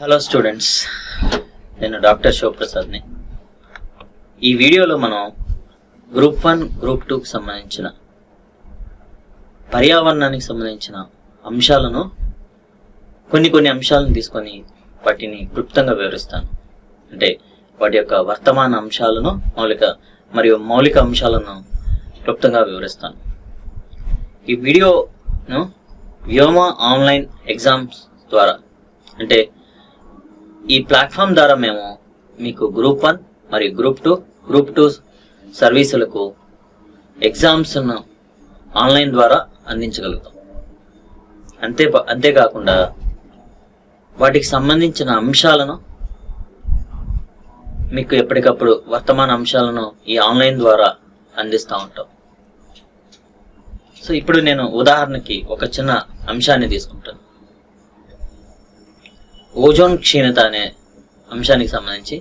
Hello students నేను doctor శివప్రసాద్ని ఈ వీడియోలో మనం గ్రూప్ వన్ గ్రూప్ టూకి సంబంధించిన పర్యావరణానికి సంబంధించిన అంశాలను కొన్ని కొన్ని అంశాలను తీసుకొని వాటిని క్లుప్తంగా వివరిస్తాను. అంటే వాటి యొక్క వర్తమాన అంశాలను మౌలిక మరియు మౌలిక అంశాలను క్లుప్తంగా వివరిస్తాను. ఈ వీడియోను వ్యోమ ఆన్లైన్ ఎగ్జామ్స్ ద్వారా అంటే ఈ ప్లాట్ఫామ్ ద్వారా మేము మీకు గ్రూప్ వన్ మరియు గ్రూప్ టూ గ్రూప్ టూ సర్వీసులకు ఎగ్జామ్స్ను ఆన్లైన్ ద్వారా అందించగలుగుతాం. అంతే అంతేకాకుండా వాటికి సంబంధించిన అంశాలను మీకు ఎప్పటికప్పుడు వర్తమాన అంశాలను ఈ ఆన్లైన్ ద్వారా అందిస్తూ ఉంటాం. సో ఇప్పుడు నేను ఉదాహరణకి ఒక చిన్న అంశాన్ని తీసుకుంటాను. ఓజోన్ క్షీణత అనే అంశానికి సంబంధించి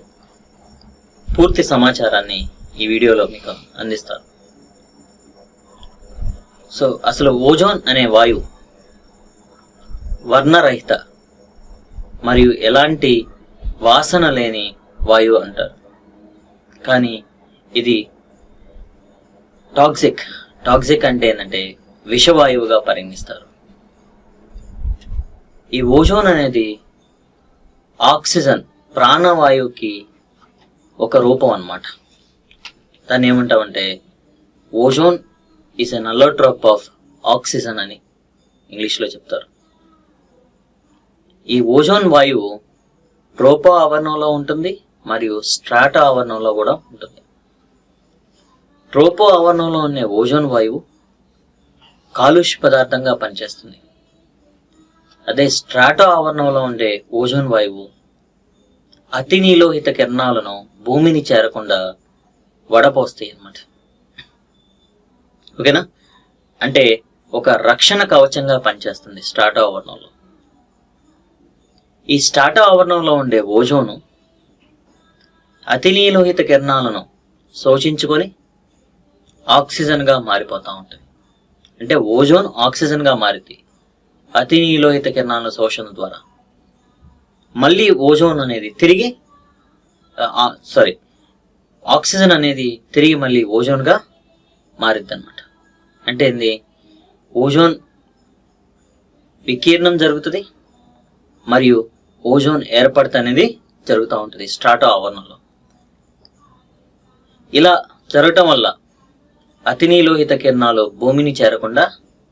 పూర్తి సమాచారాన్ని ఈ వీడియోలో మీకు అందిస్తారు సో అసలు ఓజోన్ అనే వాయువు వర్ణరహిత మరియు ఎలాంటి వాసన లేని వాయువు అంటారు. కానీ ఇది టాక్సిక్ టాక్సిక్ అంటే ఏంటంటే విషవాయువుగా పరిగణిస్తారు. ఈ ఓజోన్ అనేది ఆక్సిజన్ ప్రాణవాయువుకి ఒక రూపం అన్నమాట. దాన్ని ఏమంటామంటే ozone is an allotrope of oxygen అని ఇంగ్లీష్లో చెప్తారు. ఈ ఓజోన్ వాయువు ప్రోపో ఆవరణంలో ఉంటుంది మరియు స్ట్రాటా ఆవరణంలో కూడా ఉంటుంది. ట్రోపో ఆవరణంలో ఉండే ఓజోన్ వాయువు కాలుష్య పదార్థంగా పనిచేస్తుంది. అదే స్ట్రాటో ఆవరణంలో ఉండే ఓజోన్ వాయువు అతి నీలోహిత కిరణాలను భూమిని చేరకుండా వడపోస్తాయి అన్నమాట. ఓకేనా? అంటే ఒక రక్షణ కవచంగా పనిచేస్తుంది స్టాటో ఆవరణంలో. ఈ స్టాటో ఆవరణంలో ఉండే ఓజోను అతి నీలోహిత కిరణాలను శోషించుకొని ఆక్సిజన్గా మారిపోతూ ఉంటుంది. అంటే ఓజోన్ ఆక్సిజన్గా మారింది అతి నీలోహిత కిరణాల శోషణ ద్వారా. మళ్ళీ ఓజోన్ అనేది తిరిగి సారీ ఆక్సిజన్ అనేది తిరిగి మళ్ళీ ఓజోన్గా మారిద్ది అనమాట అంటే ఏంది? ఓజోన్ వికీర్ణం జరుగుతుంది మరియు ఓజోన్ ఏర్పడత అనేది జరుగుతూ ఉంటుంది స్ట్రాటో ఆవరణలో. ఇలా జరగటం వల్ల అతినీలోహిత కిరణాలు భూమిని చేరకుండా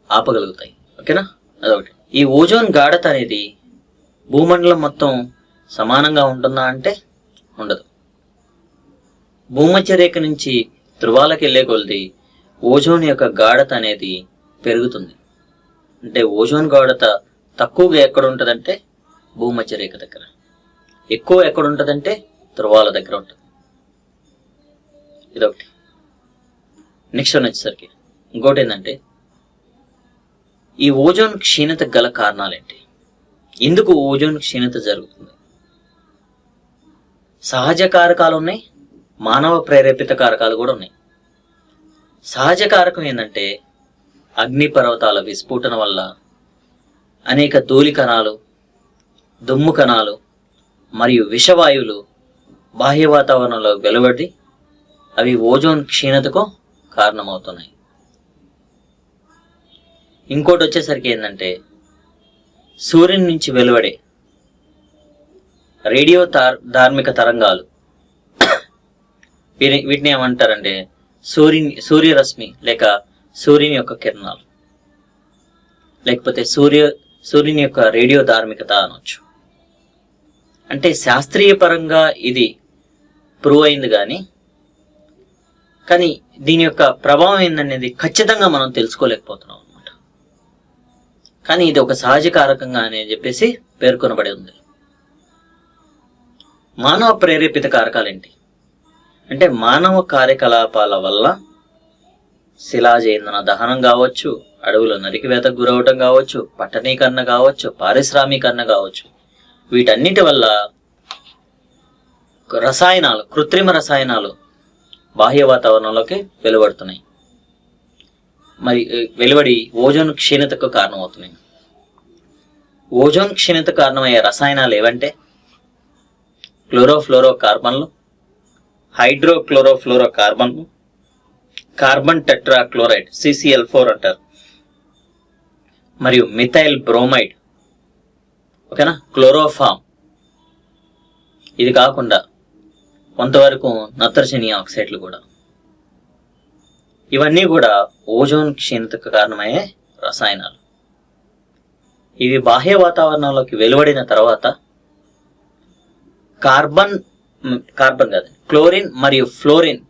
ఆపగలుగుతాయి. ఓకేనా? అదొకటి. ఈ ఓజోన్ గాఢత అనేది భూమండలం మొత్తం సమానంగా ఉంటుందా అంటే ఉండదు. భూమధ్య రేఖ నుంచి ధృవాలకు వెళ్ళే కొలది ఓజోన్ యొక్క గాఢత అనేది పెరుగుతుంది. అంటే ఓజోన్ గాఢత తక్కువగా ఎక్కడ ఉంటుందంటే భూమధ్య రేఖ దగ్గర. ఎక్కువ ఎక్కడ ఉంటుందంటే ధృవాల దగ్గర ఉంటుంది. ఇదొకటి. నెక్స్ట్ వచ్చేసరికి ఇంకోటి ఏంటంటే ఈ ఓజోన్ క్షీణత గల కారణాలేంటి? ఎందుకు ఓజోన్ క్షీణత జరుగుతుంది? సహజ కారకాలు ఉన్నాయి మానవ ప్రేరేపిత కారకాలు కూడా ఉన్నాయి. సహజ కారకం ఏంటంటే అగ్నిపర్వతాల విస్ఫోటన వల్ల అనేక ధూళి కణాలు దుమ్ము కణాలు మరియు విషవాయువులు బాహ్య వాతావరణంలో వెలువడి అవి ఓజోన్ క్షీణతకు కారణమవుతున్నాయి. ఇంకోటి వచ్చేసరికి ఏంటంటే సూర్యుని నుంచి వెలువడే రేడియో తార్ ధార్మిక తరంగాలు. వీరి వీటిని ఏమంటారంటే సూర్యుని సూర్యరశ్మి లేక సూర్యుని యొక్క కిరణాలు. లేకపోతే సూర్య సూర్యుని యొక్క రేడియో ధార్మికత అనొచ్చు. అంటే శాస్త్రీయ పరంగా ఇది ప్రూవ్ అయింది కానీ కానీ దీని యొక్క ప్రభావం ఏందనేది ఖచ్చితంగా మనం తెలుసుకోలేకపోతున్నాం. కానీ ఇది ఒక సహజ కారకంగా అని చెప్పేసి పేర్కొనబడి ఉంది. మానవ ప్రేరేపిత కారకాలేంటి? అంటే మానవ కార్యకలాపాల వల్ల శిలాజేంద్ర దహనం కావచ్చు అడవుల నరికివేతకు గురవటం కావచ్చు పట్టణీకరణ కావచ్చు పారిశ్రామీకరణ కావచ్చు. వీటన్నిటి వల్ల రసాయనాలు కృత్రిమ రసాయనాలు బాహ్య వాతావరణంలోకి వెలువడుతున్నాయి. మరి వెలువడి ఓజోన్ క్షీణతకు కారణమవుతున్నాయి. ఓజోన్ క్షీణత కారణమయ్యే రసాయనాలు ఏవంటే? క్లోరోఫ్లోరో కార్బన్లు హైడ్రోక్లోరోఫ్లోరో కార్బన్లు కార్బన్ టెట్రాక్లోరైడ్ సిసిఎల్ ఫోర్ అంటారు. మరియు మిథైల్ బ్రోమైడ్ ఓకేనా? క్లోరోఫామ్. ఇది కాకుండా కొంతవరకు నత్రజని ఆక్సైడ్లు కూడా. ఇవన్నీ కూడా ఓజోన్ క్షీణతకు కారణమయ్యే రసాయనాలు. ఇవి బాహ్య వాతావరణంలోకి వెలువడిన తర్వాత కార్బన్ కార్బన్ కాదు క్లోరిన్ మరియు ఫ్లోరిన్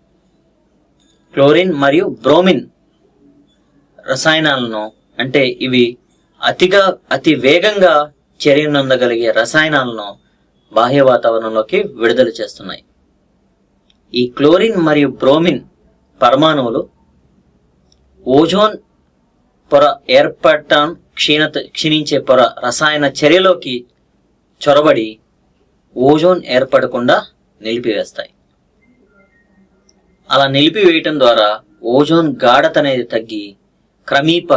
క్లోరిన్ మరియు బ్రోమిన్ రసాయనాలను అంటే ఇవి అతిగా అతి వేగంగా చర్యనందగలిగే రసాయనాలను బాహ్య వాతావరణంలోకి విడుదల చేస్తున్నాయి. ఈ క్లోరిన్ మరియు బ్రోమిన్ పరమాణువులు ఓజోన్ పొర ఏర్పడటం క్షీణత క్షీణించే పొర రసాయన చర్యలోకి చొరబడి ఓజోన్ ఏర్పడకుండా నిలిపివేస్తాయి. అలా నిలిపివేయటం ద్వారా ఓజోన్ గాఢత అనేది తగ్గి క్రమీప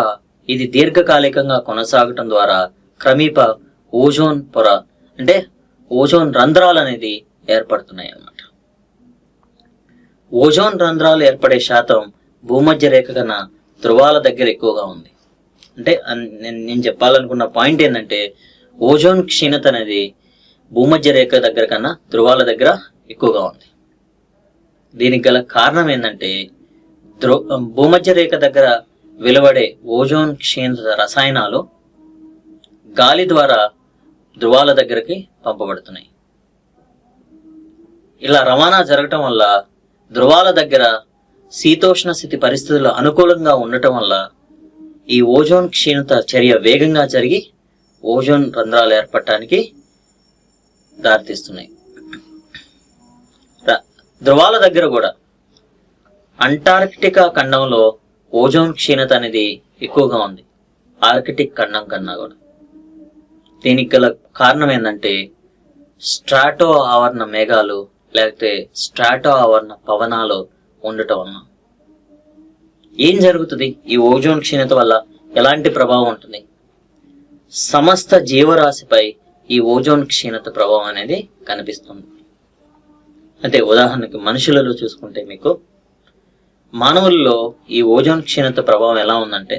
ఇది దీర్ఘకాలికంగా కొనసాగటం ద్వారా క్రమీప ఓజోన్ పొర అంటే ఓజోన్ రంధ్రాలు అనేది ఏర్పడుతున్నాయి అన్నమాట ఓజోన్ రంధ్రాలు ఏర్పడే శాతం భూమధ్య రేఖ కన్నా ధృవాల దగ్గర ఎక్కువగా ఉంది. అంటే నేను నేను చెప్పాలనుకున్న పాయింట్ ఏంటంటే ఓజోన్ క్షీణత అనేది భూమధ్య రేఖ దగ్గర కన్నా ధృవాల దగ్గర ఎక్కువగా ఉంది. దీనికి గల కారణం ఏంటంటే ధ్రు భూమధ్య రేఖ దగ్గర వెలువడే ఓజోన్ క్షీణత రసాయనాలు గాలి ద్వారా ధృవాల దగ్గరికి పంపబడుతున్నాయి. ఇలా రవాణా జరగటం వల్ల ధృవాల దగ్గర శీతోష్ణ స్థితి పరిస్థితులు అనుకూలంగా ఉండటం వల్ల ఈ ఓజోన్ క్షీణత చర్య వేగంగా జరిగి ఓజోన్ రంధ్రాలు ఏర్పడటానికి దారితీస్తున్నాయి. ధ్రువాల ధృవాల దగ్గర కూడా అంటార్కిటికా ఖండంలో ఓజోన్ క్షీణత అనేది ఎక్కువగా ఉంది. ఆర్కిటిక్ ఖండం కన్నా కూడా. దీనికి గల కారణం ఏంటంటే స్ట్రాటో ఆవరణ మేఘాలు లేకపోతే స్ట్రాటో ఆవరణ పవనాలు ఉండటం వలన ఏం జరుగుతుంది? ఈ ఓజోన్ క్షీణత వల్ల ఎలాంటి ప్రభావం ఉంటుంది? సమస్త జీవరాశిపై ఈ ఓజోన్ క్షీణత ప్రభావం అనేది కనిపిస్తుంది. అంటే ఉదాహరణకి మనుషులలో చూసుకుంటే మీకు మానవుల్లో ఈ ఓజోన్ క్షీణత ప్రభావం ఎలా ఉందంటే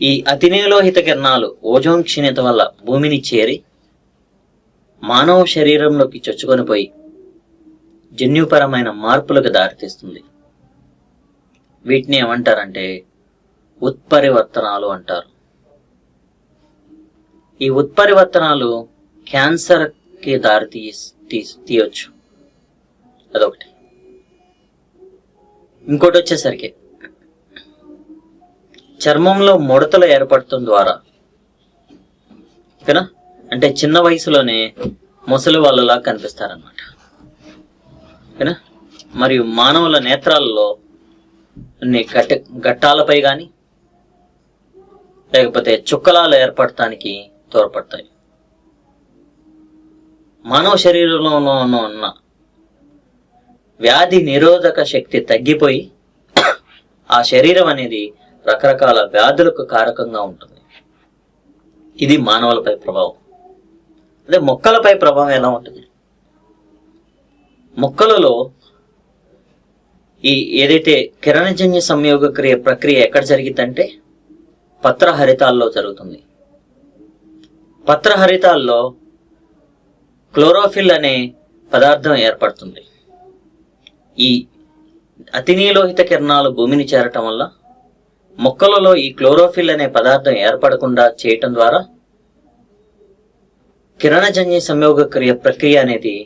ఈ అతినీలోహిత కిరణాలు ఓజోన్ క్షీణత వల్ల భూమిని చేరి మానవ శరీరంలోకి చొచ్చుకొని పోయి జన్యుపరమైన మార్పులకు దారితీస్తుంది. వీటిని ఏమంటారంటే ఉత్పరివర్తనాలు అంటారు. ఈ ఉత్పరివర్తనాలు క్యాన్సర్కి దారి తీ తీయొచ్చు. అదొకటి. ఇంకోటి వచ్చేసరికి చర్మంలో ముడతలు ఏర్పడటం ద్వారా ఓకేనా? అంటే చిన్న వయసులోనే ముసలి వాళ్ళలా కనిపిస్తారనమాట ఓకేనా? మరియు మానవుల నేత్రాలలో గట్ట గట్టాలపై కానీ లేకపోతే చుక్కలాలు ఏర్పడటానికి తోడ్పడతాయి. మానవ శరీరంలో ఉన్న వ్యాధి నిరోధక శక్తి తగ్గిపోయి ఆ శరీరం అనేది రకరకాల వ్యాధులకు కారకంగా ఉంటుంది. ఇది మానవులపై ప్రభావం. అదే మొక్కలపై ప్రభావం ఎలా ఉంటుంది? మొక్కలలో ఈ ఏదైతే కిరణజన్య సంయోగ క్రియ ప్రక్రియ ఎక్కడ జరిగిద్దంటే పత్రహరితాల్లో జరుగుతుంది. పత్రహరితాల్లో క్లోరోఫిల్ అనే పదార్థం ఏర్పడుతుంది. ఈ అతినీలోహిత కిరణాలు భూమిని చేరటం వల్ల మొక్కలలో ఈ క్లోరోఫిల్ అనే పదార్థం ఏర్పడకుండా చేయటం ద్వారా కిరణజన్య సంయోగ క్రియ ప్రక్రియ అనేది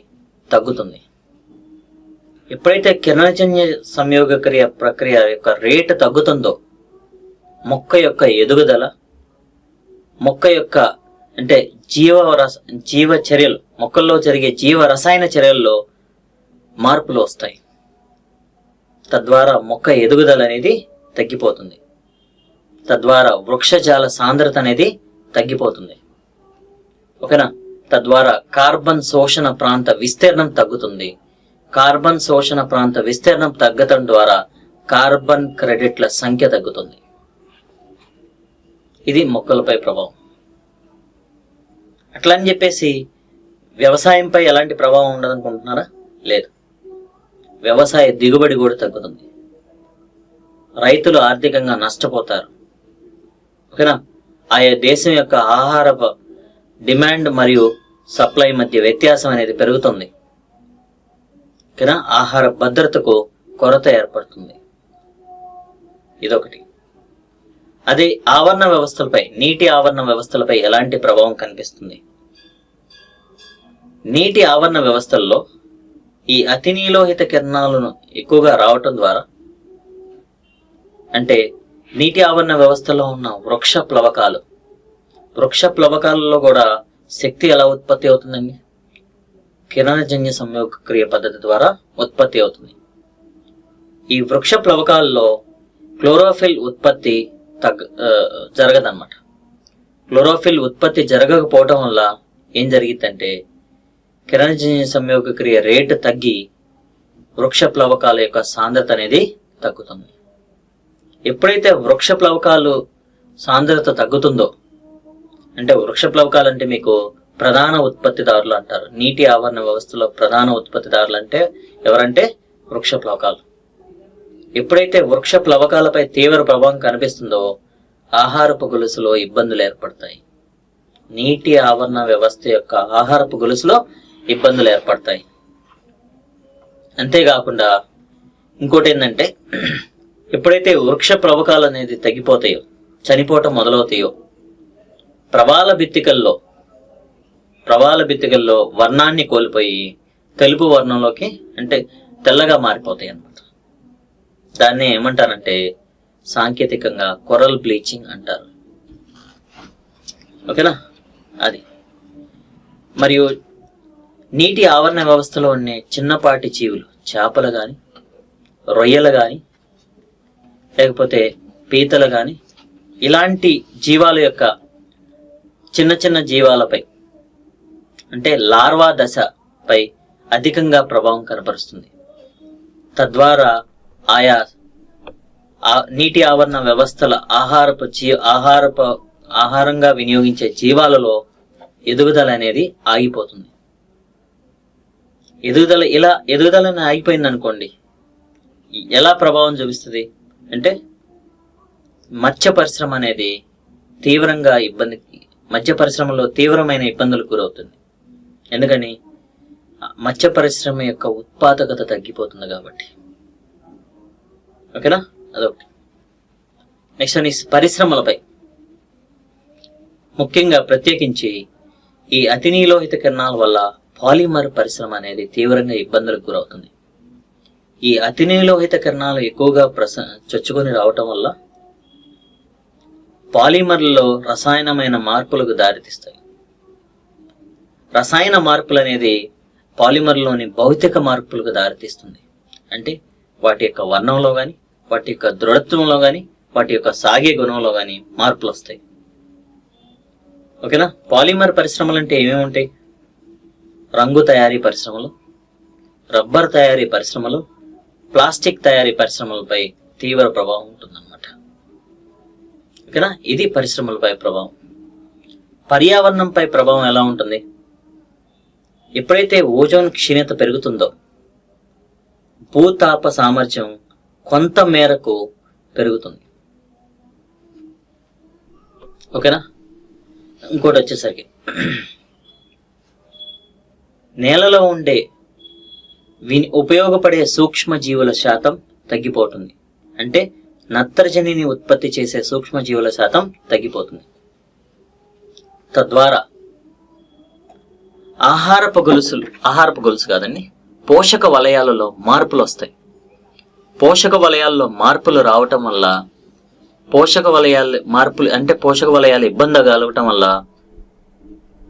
తగ్గుతుంది. ఎప్పుడైతే కిరణజన్య సంయోగ క్రియ ప్రక్రియ యొక్క రేటు తగ్గుతుందో మొక్క యొక్క ఎదుగుదల మొక్క యొక్క అంటే జీవ రస జీవ చర్యలు మొక్కల్లో జరిగే జీవ రసాయన చర్యల్లో మార్పులు వస్తాయి. తద్వారా మొక్క ఎదుగుదల అనేది తగ్గిపోతుంది. తద్వారా వృక్షజాల సాంద్రత అనేది తగ్గిపోతుంది. ఓకేనా? తద్వారా కార్బన్ శోషణ ప్రాంత విస్తీర్ణం తగ్గుతుంది. కార్బన్ శోషణ ప్రాంత విస్తీర్ణం తగ్గటం ద్వారా కార్బన్ క్రెడిట్ల సంఖ్య తగ్గుతుంది. ఇది మొక్కలపై ప్రభావం. అట్లా అని చెప్పేసి వ్యవసాయంపై ఎలాంటి ప్రభావం ఉండదనుకుంటున్నారా? లేదు. వ్యవసాయ దిగుబడి కూడా తగ్గుతుంది. రైతులు ఆర్థికంగా నష్టపోతారు. ఓకేనా? ఆయా దేశం యొక్క ఆహార డిమాండ్ మరియు సప్లై మధ్య వ్యత్యాసం అనేది పెరుగుతుంది. ఓకేనా ఆహార భద్రతకు కొరత ఏర్పడుతుంది. ఇదొకటి. అదే ఆవరణ వ్యవస్థలపై నీటి ఆవరణ వ్యవస్థలపై ఎలాంటి ప్రభావం కనిపిస్తుంది? నీటి ఆవరణ వ్యవస్థల్లో ఈ అతి నీలోహిత కిరణాలను ఎక్కువగా రావటం ద్వారా అంటే నీటి ఆవరణ వ్యవస్థలో ఉన్న వృక్ష ప్లవకాలు వృక్ష ప్లవకాలలో కూడా శక్తి ఎలా ఉత్పత్తి అవుతుందండి? కిరణజన్య సంయోగ క్రియ పద్ధతి ద్వారా ఉత్పత్తి అవుతుంది. ఈ వృక్ష ప్లవకాల్లో క్లోరోఫిల్ ఉత్పత్తి తగ్గ జరగదన్నమాట. క్లోరోఫిల్ ఉత్పత్తి జరగకపోవటం వల్ల ఏం జరిగిందంటే కిరణజన్య సంయోగ క్రియ రేటు తగ్గి వృక్ష ప్లవకాల యొక్క సాంద్రత అనేది తగ్గుతుంది. ఎప్పుడైతే వృక్ష ప్లవకాలు సాంద్రత తగ్గుతుందో అంటే వృక్ష ప్లవకాలు అంటే మీకు ప్రధాన ఉత్పత్తిదారులు అంటారు. నీటి ఆవరణ వ్యవస్థలో ప్రధాన ఉత్పత్తిదారులు అంటే ఎవరంటే వృక్ష ప్లవకాలు ఎప్పుడైతే వృక్ష ప్లవకాలపై తీవ్ర ప్రభావం కనిపిస్తుందో ఆహారపు గొలుసులో ఇబ్బందులు ఏర్పడతాయి. నీటి ఆవరణ వ్యవస్థ యొక్క ఆహారపు గొలుసులో ఇబ్బందులు ఏర్పడతాయి. అంతేకాకుండా ఇంకోటి ఏంటంటే ఎప్పుడైతే వృక్ష ప్లవకాలు అనేది తగ్గిపోతాయో చనిపోవటం మొదలవుతాయో ప్రవాల బిత్తికల్లో ప్రవాల బిత్తికల్లో వర్ణాన్ని కోల్పోయి తెలుపు వర్ణంలోకి అంటే తెల్లగా మారిపోతాయి అన్నమాట. దాన్ని ఏమంటారంటే సాంకేతికంగా కొరల్ బ్లీచింగ్ అంటారు. ఓకేనా? అది. మరియు నీటి ఆవరణ వ్యవస్థలో ఉండే చిన్నపాటి జీవులు చేపలు కానీ రొయ్యలు కానీ లేకపోతే పీతలు కానీ ఇలాంటి జీవాల యొక్క చిన్న చిన్న జీవాలపై అంటే లార్వా దశపై అధికంగా ప్రభావం కనపరుస్తుంది. తద్వారా ఆయా ఆ- నీటి ఆవరణ వ్యవస్థల ఆహారపు జీ ఆహారపు ఆహారంగా వినియోగించే జీవాలలో ఎదుగుదల అనేది ఆగిపోతుంది. ఎదుగుదల ఇలా ఎదుగుదల ఆగిపోయింది అనుకోండి ఎలా ప్రభావం చూపిస్తుంది? అంటే మత్స్య పరిశ్రమ అనేది తీవ్రంగా ఇబ్బంది మత్స్య పరిశ్రమలో తీవ్రమైన ఇబ్బందులకు గురవుతుంది. ఎందుకని? మత్స్య పరిశ్రమ యొక్క ఉత్పాదకత తగ్గిపోతుంది కాబట్టి. ఓకేనా? అదొకటి. నెక్స్ట్ అని పరిశ్రమలపై. ముఖ్యంగా ప్రత్యేకించి ఈ అతినీలోహిత కిరణాల వల్ల పాలిమర్ పరిశ్రమ అనేది తీవ్రంగా ఇబ్బందులకు గురవుతుంది. ఈ అతినీలోహిత కిరణాలు ఎక్కువగా ప్రస చొచ్చుకొని రావటం వల్ల పాలిమర్లలో రసాయనమైన మార్పులకు దారితీస్తాయి. రసాయన మార్పులు అనేది పాలిమర్లోని భౌతిక మార్పులకు దారితీస్తుంది. అంటే వాటి యొక్క వర్ణంలో కానీ వాటి యొక్క దృఢత్వంలో కానీ వాటి యొక్క సాగే గుణంలో కానీ మార్పులు వస్తాయి. ఓకేనా? పాలిమర్ పరిశ్రమలు అంటే ఏమేమి ఉంటాయి? రంగు తయారీ పరిశ్రమలు రబ్బర్ తయారీ పరిశ్రమలు ప్లాస్టిక్ తయారీ పరిశ్రమలపై తీవ్ర ప్రభావం ఉంటుందన్నమాట. ఓకేనా? ఇది పరిశ్రమలపై ప్రభావం. పర్యావరణంపై ప్రభావం ఎలా ఉంటుంది? ఎప్పుడైతే ఓజోన్ క్షీణత పెరుగుతుందో భూతాప సామర్థ్యం కొంత మేరకు పెరుగుతుంది. ఓకేనా? ఇంకోటి వచ్చేసరికి నేలలో ఉండే విని ఉపయోగపడే సూక్ష్మ జీవుల శాతం తగ్గిపోతుంది. అంటే నత్రజనిని ఉత్పత్తి చేసే సూక్ష్మ జీవుల శాతం తగ్గిపోతుంది. తద్వారా ఆహారపు గొలుసులు ఆహారపు గొలుసు కాదండి పోషక వలయాలలో మార్పులు వస్తాయి. పోషక వలయాల్లో మార్పులు రావటం వల్ల పోషక వలయాలు మార్పులు అంటే పోషక వలయాలు ఇబ్బంది కలగటం వల్ల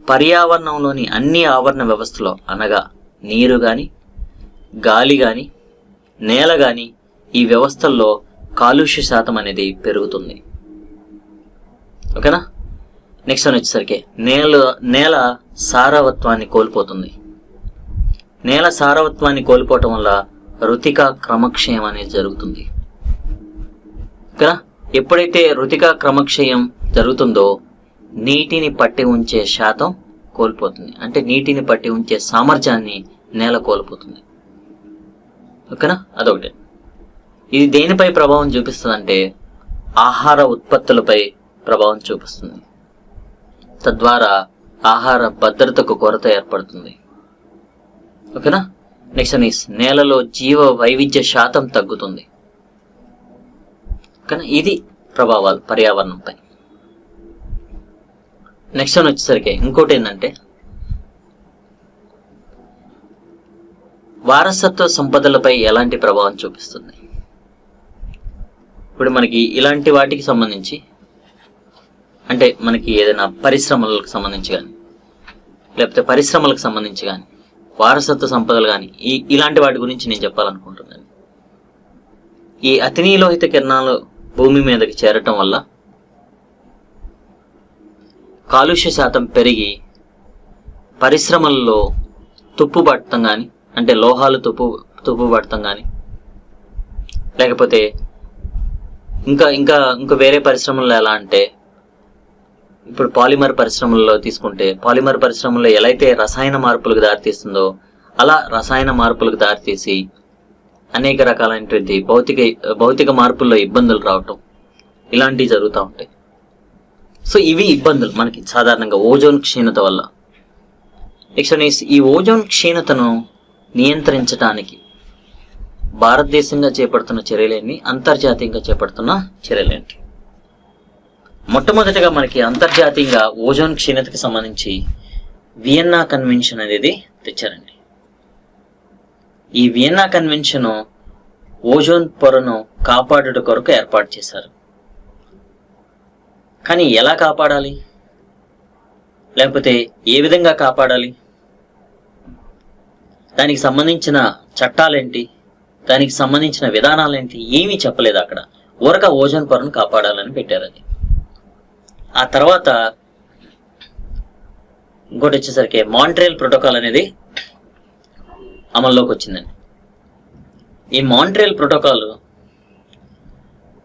పర్యావరణంలోని అన్ని ఆవరణ వ్యవస్థలో అనగా నీరు కానీ గాలి కానీ నేల కానీ ఈ వ్యవస్థల్లో కాలుష్య శాతం అనేది పెరుగుతుంది. ఓకేనా? నెక్స్ట్ వన్ వచ్చేసరికి నేల నేల సారవత్వాన్ని కోల్పోతుంది. నేల సారవత్వాన్ని కోల్పోవటం వల్ల రుతిక క్రమక్షయం అనేది జరుగుతుంది. ఇక్కడ ఎప్పుడైతే రుతిక క్రమక్షయం జరుగుతుందో నీటిని పట్టి ఉంచే శాతం కోల్పోతుంది. అంటే నీటిని పట్టి ఉంచే సామర్థ్యాన్ని నేల కోల్పోతుంది. ఓకేనా? అదొకటి. ఇది దేనిపై ప్రభావం చూపిస్తుందంటే ఆహార ఉత్పత్తులపై ప్రభావం చూపిస్తుంది. తద్వారా ఆహార భద్రతకు కొరత ఏర్పడుతుంది. ఓకేనా? నెక్స్ట్ నీస్ నేలలో జీవ వైవిధ్య శాతం తగ్గుతుంది. ఓకేనా? ఇది ప్రభావాలు పర్యావరణంపై. నెక్స్ట్ అని వచ్చేసరికి ఇంకోటి ఏంటంటే వారసత్వ సంపదలపై ఎలాంటి ప్రభావం చూపిస్తుంది? ఇప్పుడు మనకి ఇలాంటి వాటికి సంబంధించి అంటే మనకి ఏదైనా పరిశ్రమలకు సంబంధించి కానీ లేకపోతే పరిశ్రమలకు సంబంధించి కానీ వారసత్వ సంపదలు కానీ ఈ ఇలాంటి వాటి గురించి నేను చెప్పాలనుకుంటున్నాను. ఈ అతినీలోహిత కిరణాలు భూమి మీదకి చేరటం వల్ల కాలుష్య శాతం పెరిగి పరిశ్రమల్లో తుప్పు పట్టడం కానీ అంటే లోహాలు తుప్పు తుప్పు పట్టడం కానీ లేకపోతే ఇంకా ఇంకా ఇంకా వేరే పరిశ్రమల్లో ఎలా అంటే ఇప్పుడు పాలిమర్ పరిశ్రమల్లో తీసుకుంటే పాలిమర్ పరిశ్రమల్లో ఎలా అయితే రసాయన మార్పులకు దారితీస్తుందో అలా రసాయన మార్పులకు దారితీసి అనేక రకాలైనటువంటి భౌతిక భౌతిక మార్పుల్లో ఇబ్బందులు రావటం ఇలాంటివి జరుగుతూ ఉంటాయి. సో ఇవి ఇబ్బందులు మనకి సాధారణంగా ఓజోన్ క్షీణత వల్ల. నెక్స్ట్ ఈ ఓజోన్ క్షీణతను నియంత్రించడానికి భారతదేశంగా చేపడుతున్న చర్యలేని అంతర్జాతీయంగా చేపడుతున్న చర్యలేంటి? మొట్టమొదటిగా మనకి అంతర్జాతీయంగా ఓజోన్ క్షీణతకి సంబంధించి వియన్నా కన్వెన్షన్ అనేది తెచ్చారండి. ఈ వియన్నా కన్వెన్షన్ ఓజోన్ పొరను కాపాడుట కొరకు ఏర్పాటు చేశారు. కానీ ఎలా కాపాడాలి? లేకపోతే ఏ విధంగా కాపాడాలి? దానికి సంబంధించిన చట్టాలేంటి? దానికి సంబంధించిన విధానాలేంటి? ఏమీ చెప్పలేదు అక్కడ. ఊరక ఓజోన్ పొరను కాపాడాలని పెట్టారు అది ఆ తర్వాత ఇంకోటి వచ్చేసరికి మాంట్రియల్ ప్రోటోకాల్ అనేది అమల్లోకి వచ్చిందండి. ఈ మాంట్రియల్ ప్రోటోకాల్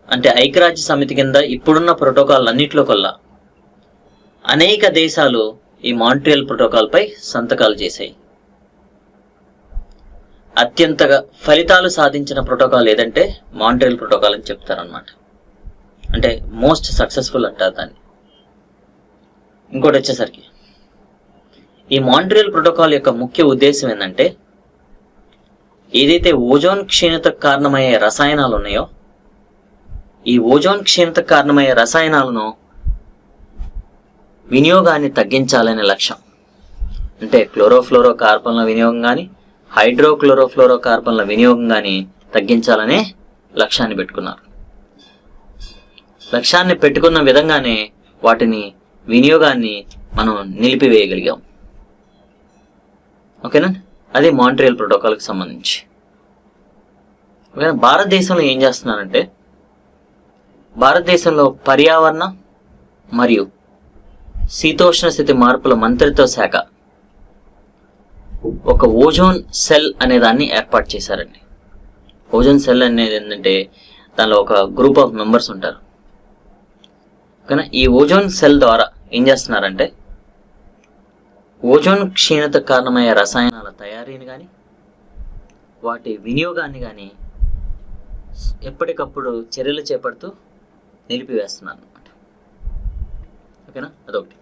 అంటే ఐక్యరాజ్య సమితి కింద ఇప్పుడున్న ప్రోటోకాల్ అన్నింటిలో కల్లా అనేక దేశాలు ఈ మాంట్రియల్ ప్రోటోకాల్పై సంతకాలు చేశాయి. అత్యంతగా ఫలితాలు సాధించిన ప్రోటోకాల్ ఏదంటే మాంట్రియల్ ప్రోటోకాల్ అని చెప్తారనమాట అంటే మోస్ట్ సక్సెస్ఫుల్ అంటారు దాన్ని. ఇంకోటి వచ్చేసరికి. ఈ మాంట్రియల్ ప్రోటోకాల్ యొక్క ముఖ్య ఉద్దేశం ఏంటంటే ఏదైతే ఓజోన్ క్షీణతకు కారణమయ్యే రసాయనాలు ఉన్నాయో ఈ ఓజోన్ క్షీణతకు కారణమయ్యే రసాయనాలను వినియోగాన్ని తగ్గించాలనే లక్ష్యం. అంటే క్లోరోఫ్లోరో కార్బన్ల వినియోగం కానీ హైడ్రోక్లోరోఫ్లోరో కార్బన్ల వినియోగం కానీ తగ్గించాలనే లక్ష్యాన్ని పెట్టుకున్నారు. లక్ష్యాన్ని పెట్టుకున్న విధంగానే వాటిని వినియోగాన్ని మనం నిలిపివేయగలిగాం. ఓకేనా? అది మాంట్రియల్ ప్రోటోకాల్కి సంబంధించి. ఓకేనా? భారతదేశంలో ఏం చేస్తున్నారంటే భారతదేశంలో పర్యావరణ మరియు శీతోష్ణ స్థితి మార్పుల మంత్రిత్వ శాఖ ఒక ఓజోన్ సెల్ అనే దాన్ని ఏర్పాటు చేశారండి. ఓజోన్ సెల్ అనేది ఏంటంటే దానిలో ఒక గ్రూప్ ఆఫ్ మెంబర్స్ ఉంటారు. కానీ ఈ ఓజోన్ సెల్ ద్వారా ఏం చేస్తున్నారంటే ఓజోన్ క్షీణత కారణమయ్యే రసాయనాల తయారీని కానీ వాటి వినియోగాన్ని కానీ ఎప్పటికప్పుడు చర్యలు చేపడుతూ నిలిపివేస్తున్నారు అనమాట ఓకేనా? అదొకటి.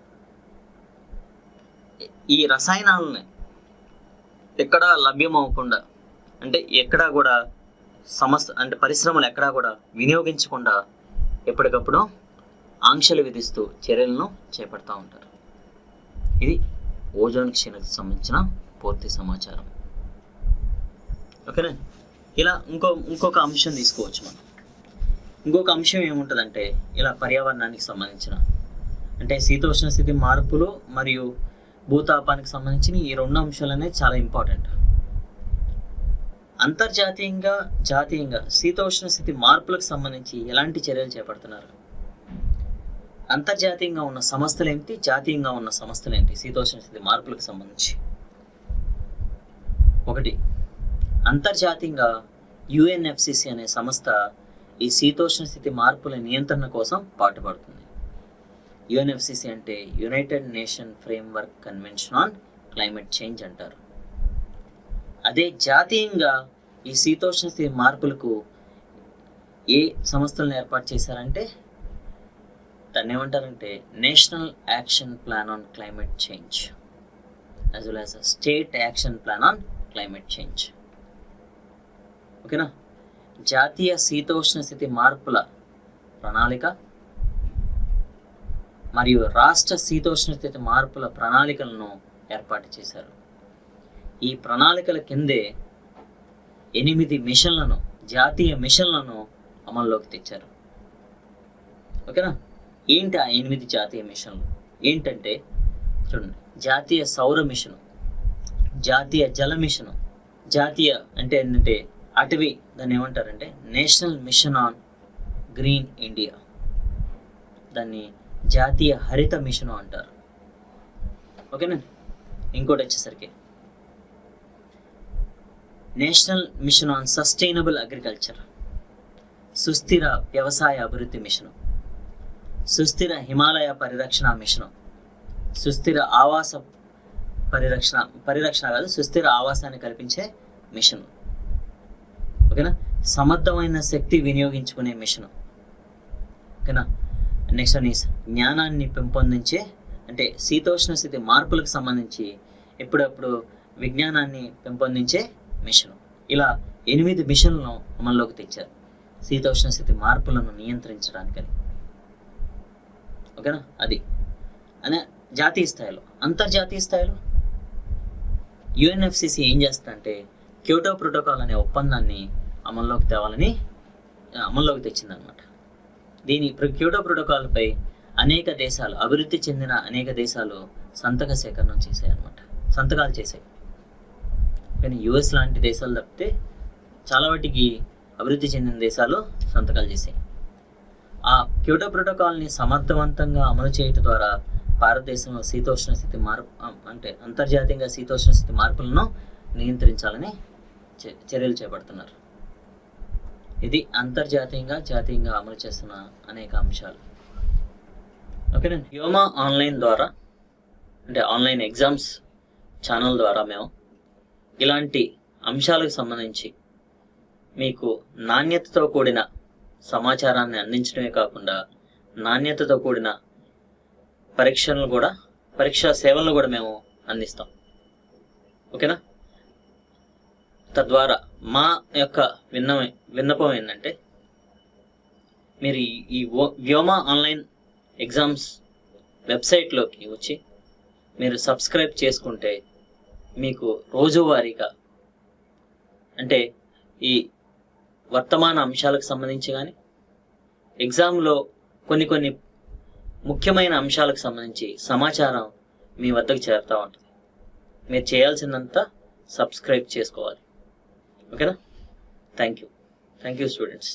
ఈ రసాయనాలని ఎక్కడా లభ్యం అవ్వకుండా అంటే ఎక్కడా కూడా సంస్థ అంటే పరిశ్రమలు ఎక్కడా కూడా వినియోగించకుండా ఎప్పటికప్పుడు ఆంక్షలు విధిస్తూ చర్యలను చేపడతా ఉంటారు. ఇది ఓజోన్ క్షీణతకు సంబంధించిన పూర్తి సమాచారం. ఓకేనా? ఇలా ఇంకో ఇంకొక అంశం తీసుకోవచ్చు మనం. ఇంకొక అంశం ఏముంటుందంటే ఇలా పర్యావరణానికి సంబంధించిన. అంటే శీతోష్ణ స్థితి మార్పులు మరియు భూతాపానికి సంబంధించిన ఈ రెండు అంశాలనే చాలా ఇంపార్టెంట్. అంతర్జాతీయంగా జాతీయంగా శీతోష్ణ స్థితి మార్పులకు సంబంధించి ఎలాంటి చర్యలు చేపడుతున్నారు? అంతర్జాతీయంగా ఉన్న సంస్థలు ఏంటి? జాతీయంగా ఉన్న సంస్థలు ఏంటి? శీతోష్ణ స్థితి మార్పులకు సంబంధించి. ఒకటి అంతర్జాతీయంగా యుఎన్ఎఫ్సిసి అనే సంస్థ ఈ శీతోష్ణ స్థితి మార్పుల నియంత్రణ కోసం పాటుపడుతుంది. యుఎన్ఎఫ్సిసి అంటే united nation framework convention on climate change అంటారు. అదే జాతీయంగా ఈ శీతోష్ణ స్థితి మార్పులకు ఏ సంస్థలను ఏర్పాటు చేశారంటే దాన్ని ఏమంటారంటే national action plan on climate change as well as state action plan on climate change. ఓకేనా? జాతీయ శీతోష్ణ స్థితి మార్పుల ప్రణాళిక మరియు రాష్ట్ర శీతోష్ణ స్థితి మార్పుల ప్రణాళికలను ఏర్పాటు చేశారు. ఈ ప్రణాళికల కిందే ఎనిమిది మిషన్లను జాతీయ మిషన్లను అమల్లోకి తెచ్చారు. ఓకేనా? ఏంటి ఆ ఎనిమిది జాతీయ మిషన్లు? ఏంటంటే చూడండి జాతీయ సౌర మిషను జాతీయ జల మిషను జాతీయ అంటే ఏంటంటే అటవీ దాన్ని ఏమంటారంటే national mission on green India. దాన్ని జాతీయ హరిత మిషను అంటారు. ఓకేనా? ఇంకోటి వచ్చేసరికి national mission on sustainable agriculture సుస్థిర వ్యవసాయ అభివృద్ధి మిషను. సుస్థిర హిమాలయ పరిరక్షణ మిషను. సుస్థిర ఆవాస పరిరక్షణ పరిరక్షణ కాదు సుస్థిర ఆవాసాన్ని కల్పించే మిషన్. ఓకేనా? సమర్థమైన శక్తి వినియోగించుకునే మిషను. ఓకేనా? నెక్స్ట్ అని జ్ఞానాన్ని పెంపొందించే అంటే శీతోష్ణ స్థితి మార్పులకు సంబంధించి ఎప్పుడప్పుడు విజ్ఞానాన్ని పెంపొందించే మిషన్. ఇలా ఎనిమిది మిషన్లను అమల్లోకి తెచ్చారు. శీతోష్ణ స్థితి మార్పులను నియంత్రించడానికని. ఓకేనా? అది. అనే జాతీయ స్థాయిలో అంతర్జాతీయ స్థాయిలో యుఎన్ఎఫ్సిసి ఏం చేస్తుందంటే క్యూటో ప్రోటోకాల్ అనే ఒప్పందాన్ని అమల్లోకి తేవాలని అమల్లోకి తెచ్చిందనమాట దీని క్యూటో క్యోటో ప్రోటోకాల్పై అనేక దేశాలు అభివృద్ధి చెందిన అనేక దేశాలు సంతక సేకరణ చేశాయన్నమాట. సంతకాలు చేశాయి. కానీ యుఎస్ లాంటి దేశాలు తప్పితే చాలా వాటికి అభివృద్ధి చెందిన దేశాలు సంతకాలు చేశాయి. ఆ క్యూటో ప్రోటోకాల్ని సమర్థవంతంగా అమలు చేయటం ద్వారా భారతదేశంలో శీతోష్ణ స్థితి మార్పు అంటే అంతర్జాతీయంగా శీతోష్ణ స్థితి మార్పులను నియంత్రించాలని చర్యలు చేపడుతున్నారు. ఇది అంతర్జాతీయంగా జాతీయంగా అమలు చేస్తున్న అనేక అంశాలు. ఓకేనండి యోమా ఆన్లైన్ ద్వారా అంటే ఆన్లైన్ ఎగ్జామ్స్ ఛానల్ ద్వారా మేము ఇలాంటి అంశాలకు సంబంధించి మీకు నాణ్యతతో కూడిన సమాచారాన్ని అందించడమే కాకుండా నాణ్యతతో కూడిన పరీక్షలను కూడా పరీక్షా సేవలను కూడా మేము అందిస్తాం. ఓకేనా? తద్వారా మా యొక్క విన్న విన్నపం ఏంటంటే మీరు ఈ- వ్యోమ ఆన్లైన్ ఎగ్జామ్స్ వెబ్సైట్లోకి వచ్చి మీరు సబ్స్క్రైబ్ చేసుకుంటే మీకు రోజువారీగా అంటే ఈ వర్తమాన అంశాలకు సంబంధించి కానీ ఎగ్జామ్లో కొన్ని కొన్ని ముఖ్యమైన అంశాలకు సంబంధించి సమాచారం మీ వద్దకు చేరుతూ ఉంటుంది. మీరు చేయాల్సిందంతా సబ్స్క్రైబ్ చేసుకోవాలి. ఓకేనా? Thank you thank you students